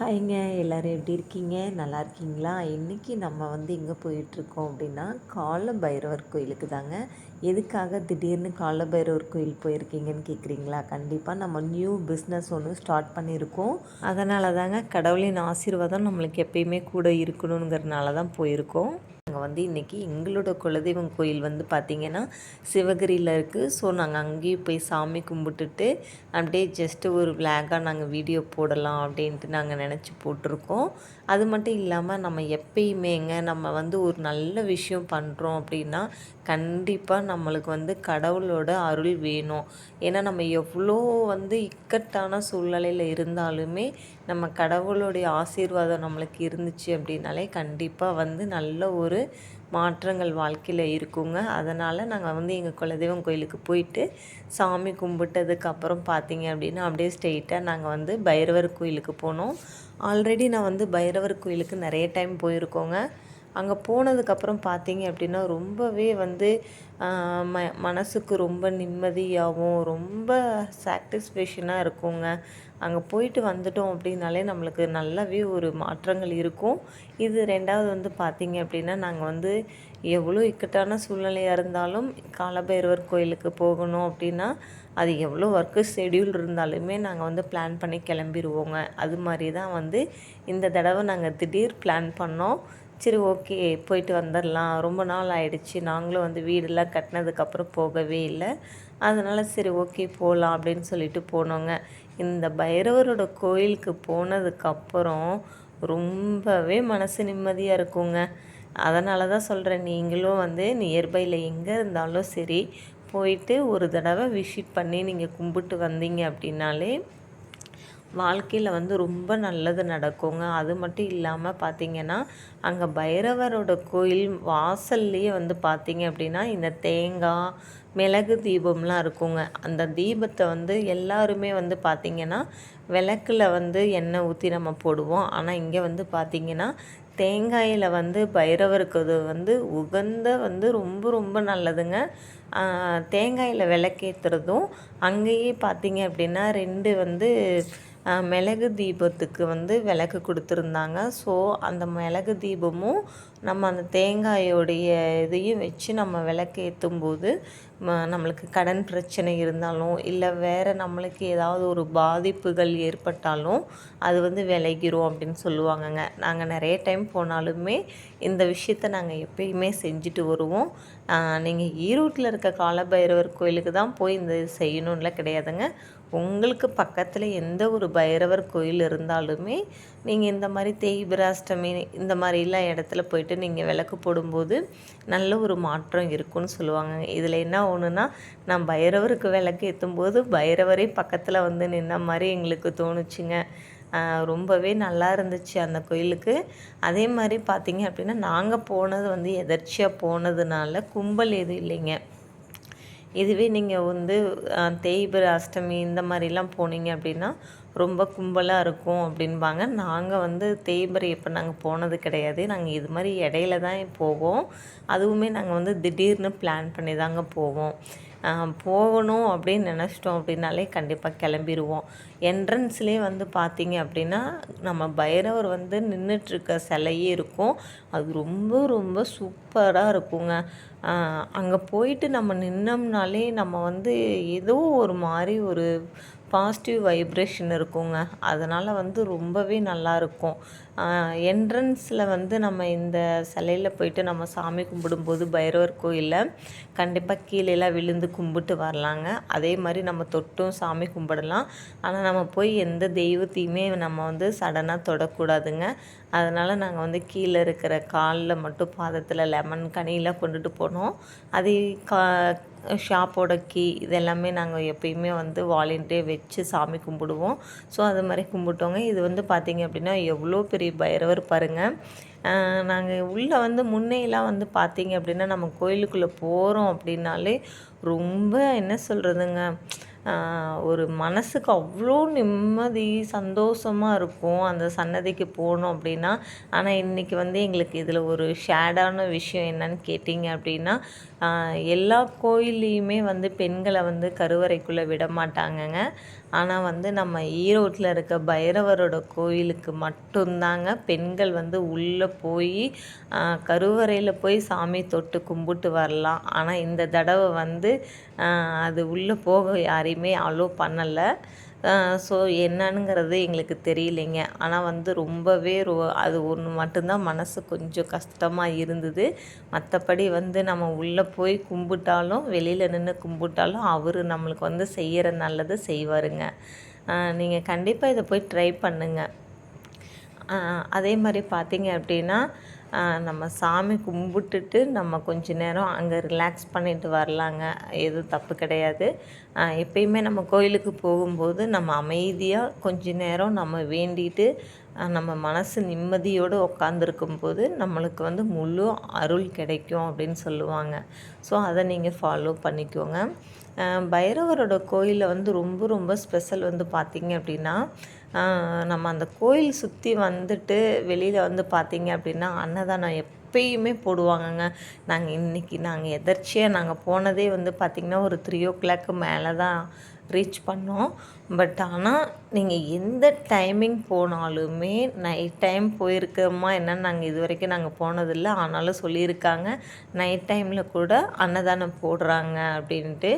ஹாய்ங்க எல்லோரும் எப்படி இருக்கீங்க? நல்லா இருக்கீங்களா? இன்றைக்கி நம்ம வந்து எங்கே போயிட்டுருக்கோம் அப்படின்னா கால பைரவர் கோயிலுக்கு தாங்க. எதுக்காக திடீர்னு கால பைரவர் கோயில் போயிருக்கீங்கன்னு கேட்குறீங்களா கண்டிப்பாக நம்ம நியூ பிஸ்னஸ் ஒன்று ஸ்டார்ட் பண்ணியிருக்கோம். அதனால தாங்க கடவுளின் ஆசீர்வாதம் நம்மளுக்கு எப்பயுமே கூட இருக்கணுங்கிறதுனால தான் போயிருக்கோம். நாங்கள் வந்து இன்றைக்கி எங்களோட குலதெய்வம் கோயில் வந்து பார்த்திங்கன்னா சிவகிரியில் இருக்குது ஸோ நாங்கள் அங்கேயும் போய் சாமி கும்பிட்டுட்டு அப்படியே ஜஸ்ட்டு ஒரு விளாகாக நாங்கள் வீடியோ போடலாம் அப்படின்ட்டு நாங்கள் நினச்சி போட்டிருக்கோம். அது மட்டும் இல்லாமல் நம்ம எப்பயுமேங்க நம்ம வந்து ஒரு நல்ல விஷயம் பண்ணுறோம் அப்படின்னா கண்டிப்பாக நம்மளுக்கு வந்து கடவுளோட அருள் வேணும். ஏன்னா நம்ம எவ்வளோ வந்து இக்கட்டான சூழ்நிலையில் இருந்தாலுமே நம்ம கடவுளுடைய ஆசீர்வாதம் நம்மளுக்கு இருந்துச்சு அப்படின்னாலே கண்டிப்பாக வந்து நல்ல ஒரு மாற்றங்கள் வாழ்க்கையில் இருக்குங்க. அதனால் நாங்கள் வந்து எங்கள் குலதெய்வம் கோயிலுக்கு போயிட்டு சாமி கும்பிட்டதுக்கப்புறம் பார்த்தீங்க அப்படின்னா அப்படியே ஸ்ட்ரெயிட்டாக நாங்கள் வந்து பைரவர் கோயிலுக்கு போனோம். ஆல்ரெடி நான் வந்து பைரவர் கோயிலுக்கு நிறைய டைம் போயிருக்கோங்க. அங்கே போனதுக்கப்புறம் பார்த்தீங்க அப்படின்னா ரொம்பவே வந்து ம மனசுக்கு ரொம்ப நிம்மதியாகவும் ரொம்ப சாட்டிஸ்ஃபேஷனாக இருக்குங்க. அங்கே போயிட்டு வந்துட்டோம் அப்படின்னாலே நம்மளுக்கு நல்லாவே ஒரு மாற்றங்கள் இருக்கும். இது ரெண்டாவது வந்து பார்த்திங்க அப்படின்னா நாங்கள் வந்து எவ்வளோ இக்கட்டான சூழ்நிலையாக இருந்தாலும் காலபைரவர் கோயிலுக்கு போகணும் அப்படின்னா அது எவ்வளோ ஒர்க்கு ஷெடியூல் இருந்தாலுமே நாங்கள் வந்து பிளான் பண்ணி கிளம்பிடுவோங்க அது மாதிரி தான் வந்து இந்த தடவை நாங்கள் திடீர் பிளான் பண்ணோம். சரி ஓகே போயிட்டு வந்துடலாம் ரொம்ப நாள் ஆயிடுச்சு. நாங்களும் வந்து வீடெல்லாம் கட்டினதுக்கப்புறம் போகவே இல்லை. அதனால் சரி ஓகே போகலாம் அப்படின்னு சொல்லிட்டு போனோங்க. இந்த பைரவரோட கோயிலுக்கு போனதுக்கப்புறம் ரொம்பவே மனசு நிம்மதியாக இருக்குங்க. அதனால தான் சொல்கிறேன் நீங்களும் வந்து நியர்பையில் எங்கே இருந்தாலும் சரி போயிட்டு ஒரு தடவை விசிட் பண்ணி நீங்கள் கும்பிட்டு வந்தீங்க அப்படின்னாலே வாழ்க்கையில் வந்து ரொம்ப நல்லது நடக்குங்க. அது மட்டும் இல்லாமல் பார்த்திங்கன்னா அங்கே பைரவரோட கோயில் வாசல்லையே வந்து பார்த்திங்க அப்படின்னா இந்த தேங்காய் மிளகு தீபம்லாம் இருக்குங்க. அந்த தீபத்தை வந்து எல்லாருமே வந்து பார்த்திங்கன்னா விளக்கில் வந்து எண்ணெய் ஊற்றி நம்ம போடுவோம். ஆனால் இங்கே வந்து பார்த்திங்கன்னா தேங்காயில் வந்து பைரவருக்கு வந்து உகந்த வந்து ரொம்ப ரொம்ப நல்லதுங்க. தேங்காயில் விளக்கேற்றுறதும் அங்கேயே பார்த்திங்க அப்படின்னா ரெண்டு வந்து மிளகு தீபத்துக்கு வந்து விளக்கு கொடுத்துருந்தாங்க. ஸோ அந்த மிளகு தீபமும் நம்ம அந்த தேங்காயோடைய இதையும் வச்சு நம்ம விளக்கு ஏற்றும் போது நம்மளுக்கு கடன் பிரச்சனை இருந்தாலும் இல்லை வேறு நம்மளுக்கு ஏதாவது ஒரு பாதிப்புகள் ஏற்பட்டாலும் அது வந்து விளைகிறோம் அப்படின்னு சொல்லுவாங்கங்க. நாங்கள் நிறைய டைம் போனாலுமே இந்த விஷயத்த நாங்கள் எப்பயுமே செஞ்சுட்டு வருவோம். நீங்கள் ஈரோட்டில் இருக்க காலபைரவர் கோயிலுக்கு தான் போய் இந்த செய்யணும்ல கிடையாதுங்க. உங்களுக்கு பக்கத்தில் எந்த ஒரு பைரவர் கோயில் இருந்தாலுமே நீங்கள் இந்த மாதிரி தேய்பிராஷ்டமி இந்த மாதிரிலாம் இடத்துல போயிட்டு நீங்கள் விளக்கு போடும்போது நல்ல ஒரு மாற்றம் இருக்கும்னு சொல்லுவாங்க. இதில் என்ன ஒன்றுனா நான் பைரவருக்கு விளக்கு ஏற்றும்போது பைரவரே பக்கத்தில் வந்து நின்ன மாதிரி எங்களுக்கு தோணுச்சுங்க. ரொம்பவே நல்லா இருந்துச்சு அந்த கோயிலுக்கு. அதே மாதிரி பார்த்திங்க அப்படின்னா நாங்கள் போனது வந்து எதர்ச்சியாக போனதுனால கும்பல் எதுவும் இல்லைங்க. இதுவே நீங்கள் வந்து தேய்பிர அஷ்டமி இந்த மாதிரிலாம் போனீங்க அப்படின்னா ரொம்ப கும்பலாக இருக்கும் அப்படின்பாங்க. நாங்கள் வந்து தேய்பிரை இப்போ நாங்கள் போனது கிடையாது. நாங்கள் இது மாதிரி இடையில தான் போவோம். அதுவுமே நாங்கள் வந்து திடீர்னு பிளான் பண்ணி தாங்க போவோம். போகணும் அப்படின்னு நினச்சிட்டோம் அப்படின்னாலே கண்டிப்பாக கிளம்பிடுவோம் என்ட்ரன்ஸ்லேயே வந்து பார்த்திங்க அப்படின்னா நம்ம பைரவர் வந்து நின்றுட்டுருக்க சிலையே இருக்கும். அது ரொம்ப ரொம்ப சூப்பராக இருக்குங்க. அங்கே போயிட்டு நம்ம நின்னோம்னாலே நம்ம வந்து ஏதோ ஒரு மாதிரி ஒரு பாசிட்டிவ் வைப்ரேஷன் இருக்குங்க. அதனால் வந்து ரொம்பவே நல்லாயிருக்கும் என்ட்ரன்ஸில் வந்து நம்ம இந்த சிலையில் போயிட்டு நம்ம சாமி கும்பிடும்போது பைரவர் கோயிலில் கண்டிப்பாக கீழேலாம் விழுந்து கும்பிட்டு வரலாங்க. அதே மாதிரி நம்ம தொட்டும் சாமி கும்பிடலாம். ஆனால் நம்ம போய் எந்த தெய்வத்தையுமே நம்ம வந்து சடனாக தொடக்கூடாதுங்க. அதனால் நாங்கள் வந்து கீழே இருக்கிற காலில் மட்டும் பாதத்தில் லெமன் கனியெலாம் கொண்டுட்டு போனோம். அதே கா ஷாப்போட கீ இதெல்லாமே நாங்கள் எப்பயுமே வந்து வாலின்ட்டே வச்சு சாமி கும்பிடுவோம். ஸோ அது மாதிரி கும்பிட்டோங்க. இது வந்து பார்த்திங்க அப்படின்னா எவ்வளோ பெரிய பைரவர் பாருங்கள் நாங்கள் உள்ளே வந்து முன்னையெல்லாம் வந்து பார்த்திங்க அப்படின்னா நம்ம கோயிலுக்குள்ளே போகிறோம் அப்படின்னாலே ரொம்ப என்ன சொல்கிறதுங்க ஒரு மனசுக்கு அவ்வளோ நிம்மதி சந்தோஷமாக இருக்கும் அந்த சன்னதிக்கு போனோம் அப்படின்னா. ஆனால் இன்றைக்கி வந்து எங்களுக்கு இதில் ஒரு ஷேடான விஷயம் என்னன்னு கேட்டிங்க அப்படின்னா எல்லா கோயில்லையுமே வந்து பெண்களை வந்து கருவறைக்குள்ளே விட மாட்டாங்கங்க. ஆனால் வந்து நம்ம ஈரோட்டில் இருக்க பைரவரோட கோயிலுக்கு மட்டும்தாங்க பெண்கள் வந்து உள்ளே போய் கருவறையில் போய் சாமி தொட்டு கும்பிட்டு வரலாம். ஆனால் இந்த தடவை வந்து அது உள்ளே போக யாரையுமே அலோவ் பண்ணலை. ஸோ என்னங்கிறது எங்களுக்கு தெரியலைங்க. ஆனால் வந்து ரொம்பவே ரொ அது ஒன்று மட்டும்தான் மனசு கொஞ்சம் கஷ்டமாக இருந்தது. மற்றபடி வந்து நம்ம உள்ளே போய் கும்பிட்டாலும் வெளியில் நின்று கும்பிட்டாலும் அவர் நம்மளுக்கு வந்து செய்கிற நல்லது செய்வாருங்க. நீங்கள் கண்டிப்பாக இதை போய் ட்ரை பண்ணுங்கள் அதே மாதிரி பார்த்தீங்க அப்படின்னா நம்ம சாமி கும்பிட்டுட்டு நம்ம கொஞ்ச நேரம் அங்கே ரிலாக்ஸ் பண்ணிட்டு வரலாங்க. எதுவும் தப்பு கிடையாது. எப்பயுமே நம்ம கோயிலுக்கு போகும்போது நம்ம அமைதியாக கொஞ்ச நேரம் நம்ம வேண்டிட்டு நம்ம மனசு நிம்மதியோடு உட்காந்துருக்கும் போது நம்மளுக்கு வந்து முழு அருள் கிடைக்கும் அப்படின்னு சொல்லுவாங்க. ஸோ அதை நீங்கள் ஃபாலோ பண்ணிக்கோங்க. பைரவரோட கோயிலில் வந்து ரொம்ப ரொம்ப ஸ்பெஷல் வந்து பார்த்திங்க அப்படின்னா நம்ம அந்த கோயில் சுற்றி வந்துட்டு வெளியில் வந்து பார்த்திங்க அப்படின்னா அன்னதானம் எப்பயுமே போடுவாங்கங்க. நாங்கள் இன்றைக்கி நாங்கள் எதர்ச்சியாக நாங்கள் போனதே வந்து பார்த்திங்கன்னா ஒரு த்ரீ ஓ கிளாக்கு மேலே தான் ரீச் பண்ணோம். பட் ஆனால் நீங்கள் எந்த டைமிங் போனாலுமே நைட் டைம் போயிருக்கோமா என்னன்னு நாங்கள் இது வரைக்கும் நாங்கள் போனதில்லை. ஆனாலும் சொல்லியிருக்காங்க. நைட் டைமில் கூட அன்னதானம் போடுறாங்க அப்படின்ட்டு.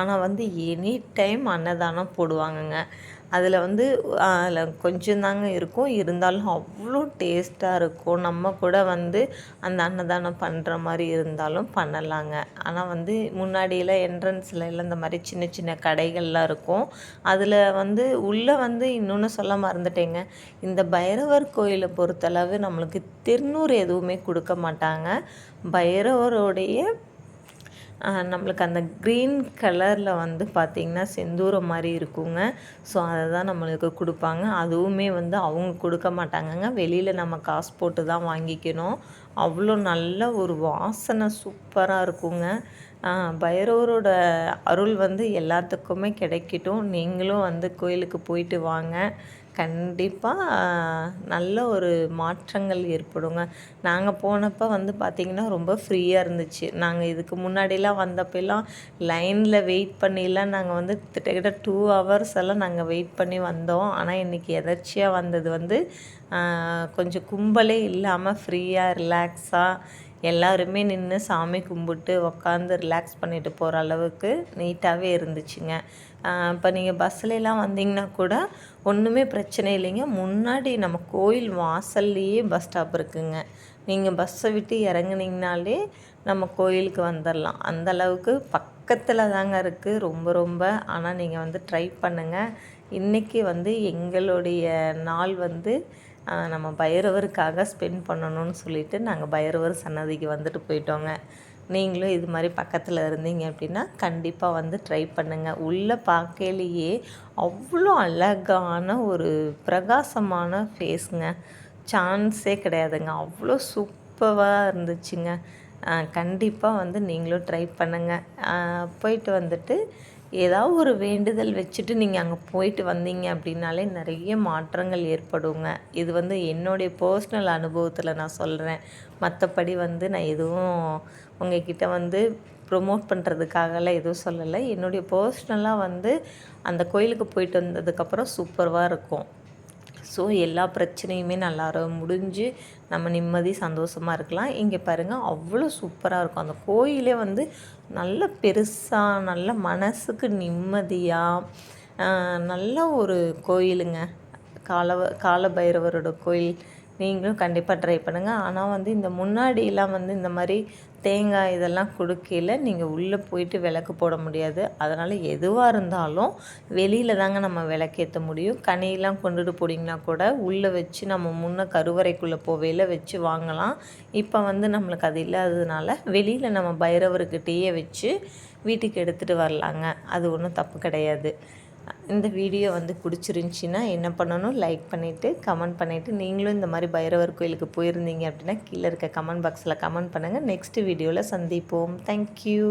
ஆனால் வந்து எனி டைம் அன்னதானம் போடுவாங்கங்க. அதில் வந்து அதில் கொஞ்சம் தாங்க இருக்கும். இருந்தாலும் அவ்வளோ டேஸ்ட்டாக இருக்கும். நம்ம கூட வந்து அந்த அன்னதானம் பண்ணுற மாதிரி இருந்தாலும் பண்ணலாங்க. ஆனால் வந்து முன்னாடியெல்லாம் என்ட்ரன்ஸில் எல்லாம் இந்த மாதிரி சின்ன சின்ன கடைகள்லாம் இருக்கும். அதில் வந்து உள்ளே வந்து இன்னொன்று சொல்ல மறந்துட்டேங்க. இந்த பைரவர் கோயிலை பொறுத்தளவு நம்மளுக்கு திருநூறு எதுவுமே கொடுக்க மாட்டாங்க. பைரவருடைய நம்மளுக்கு அந்த க்ரீன் கலரில் வந்து பார்த்திங்கன்னா செந்தூரம் மாதிரி இருக்குங்க. ஸோ அதை தான் நம்மளுக்கு கொடுப்பாங்க. அதுவுமே வந்து அவங்க கொடுக்க மாட்டாங்கங்க. வெளியில் நம்ம காசு போட்டு தான் வாங்கிக்கணும். அவ்வளோ நல்ல ஒரு வாசனை சூப்பராக இருக்குங்க. பைரவரோட அருள் வந்து எல்லாத்துக்குமே கிடைக்கட்டும். நீங்களும் வந்து கோயிலுக்கு போயிட்டு வாங்க. கண்டிப்பாக நல்ல ஒரு மாற்றங்கள் ஏற்படுங்க. நாங்கள் போனப்போ வந்து பார்த்திங்கன்னா ரொம்ப ஃப்ரீயாக இருந்துச்சு. நாங்கள் இதுக்கு முன்னாடிலாம் வந்தப்பெல்லாம் லைனில் வெயிட் பண்ணிலாம் நாங்கள் வந்து கிட்டத்தட்ட டூ ஹவர்ஸ் எல்லாம் நாங்கள் வெயிட் பண்ணி வந்தோம். ஆனால் இன்றைக்கி எதர்ச்சியாக வந்தது வந்து கொஞ்சம் கும்பலே இல்லாமல் ஃப்ரீயாக ரிலாக்ஸாக எல்லாருமே நின்று சாமி கும்பிட்டு உக்காந்து ரிலாக்ஸ் பண்ணிட்டு போகிற அளவுக்கு நீட்டாகவே இருந்துச்சுங்க. இப்போ நீங்கள் பஸ்லலாம் வந்தீங்கன்னா கூட ஒன்றுமே பிரச்சனை இல்லைங்க. முன்னாடி நம்ம கோயில் வாசல்லையே பஸ் ஸ்டாப் இருக்குங்க. நீங்கள் பஸ்ஸை விட்டு இறங்குனீங்கனாலே நம்ம கோயிலுக்கு வந்துடலாம் அந்த அளவுக்கு பக்கத்தில் தாங்க இருக்குது ரொம்ப ரொம்ப. ஆனால் நீங்கள் வந்து ட்ரை பண்ணுங்கள் இன்றைக்கி வந்து எங்களுடைய நாள் வந்து நம்ம பைரவருக்காக ஸ்பெண்ட் பண்ணணும்னு சொல்லிட்டு நாங்கள் பைரவர் சன்னதிக்கு வந்துட்டு போயிட்டோங்க. நீங்களும் இது மாதிரி பக்கத்தில் இருந்தீங்க அப்படின்னா கண்டிப்பாக வந்து ட்ரை பண்ணுங்கள் உள்ளே பார்க்கலையே அவ்வளோ அழகான ஒரு பிரகாசமான ஃபேஸுங்க சான்ஸே கிடையாதுங்க. அவ்வளோ சூப்பராக இருந்துச்சுங்க. கண்டிப்பாக வந்து நீங்களும் ட்ரை பண்ணுங்கள் போயிட்டு வந்துட்டு ஏதாவது ஒரு வேண்டுதல் வச்சுட்டு நீங்கள் அங்கே போயிட்டு வந்தீங்க அப்படின்னாலே நிறைய மாற்றங்கள் ஏற்படுங்க. இது வந்து என்னுடைய பர்சனல் அனுபவத்தில் நான் சொல்கிறேன் மற்றபடி வந்து நான் எதுவும் உங்ககிட்ட வந்து ப்ரொமோட் பண்ணுறதுக்காகலாம் எதுவும் சொல்லலை. என்னுடைய பர்சனலாக வந்து அந்த கோயிலுக்கு போயிட்டு வந்ததுக்கப்புறம் சூப்பராக இருக்கும். ஸோ எல்லா பிரச்சனையுமே நல்லா முடிஞ்சு நம்ம நிம்மதி சந்தோஷமாக இருக்கலாம். இங்கே பாருங்கள் அவ்வளோ சூப்பராக இருக்கும். அந்த கோயிலே வந்து நல்ல பெருசாக நல்ல மனசுக்கு நிம்மதியாக நல்ல ஒரு கோயிலுங்க. கால கால பைரவரோட கோயில். நீங்களும் கண்டிப்பாக ட்ரை பண்ணுங்கள் ஆனால் வந்து இந்த முன்னாடியெல்லாம் வந்து இந்த மாதிரி தேங்காய் இதெல்லாம் கொடுக்கையில் நீங்கள் உள்ளே போயிட்டு விளக்கு போட முடியாது. அதனால் எதுவாக இருந்தாலும் வெளியில் தாங்க நம்ம விளக்கேற்ற முடியும். கனியெல்லாம் கொண்டுட்டு போனீங்கன்னா கூட உள்ளே வச்சு நம்ம முன்னே கருவறைக்குள்ளே போவையில் வச்சு வாங்கலாம். இப்போ வந்து நம்மளுக்கு அது இல்லாததுனால வெளியில் நம்ம பைரவர்கிட்டயே வச்சு வீட்டுக்கு எடுத்துகிட்டு வரலாங்க. அது ஒன்றும் தப்பு கிடையாது. இந்த வீடியோ வந்து பிடிச்சிருந்துச்சின்னா என்ன பண்ணணும்? லைக் பண்ணிவிட்டு கமெண்ட் பண்ணிவிட்டு நீங்களும் இந்த மாதிரி பைரவர் கோயிலுக்கு போயிருந்தீங்க அப்படின்னா கீழே இருக்க கமெண்ட் பாக்ஸில் கமெண்ட் பண்ணுங்கள் நெக்ஸ்ட் வீடியோவில் சந்திப்போம். தேங்க்யூ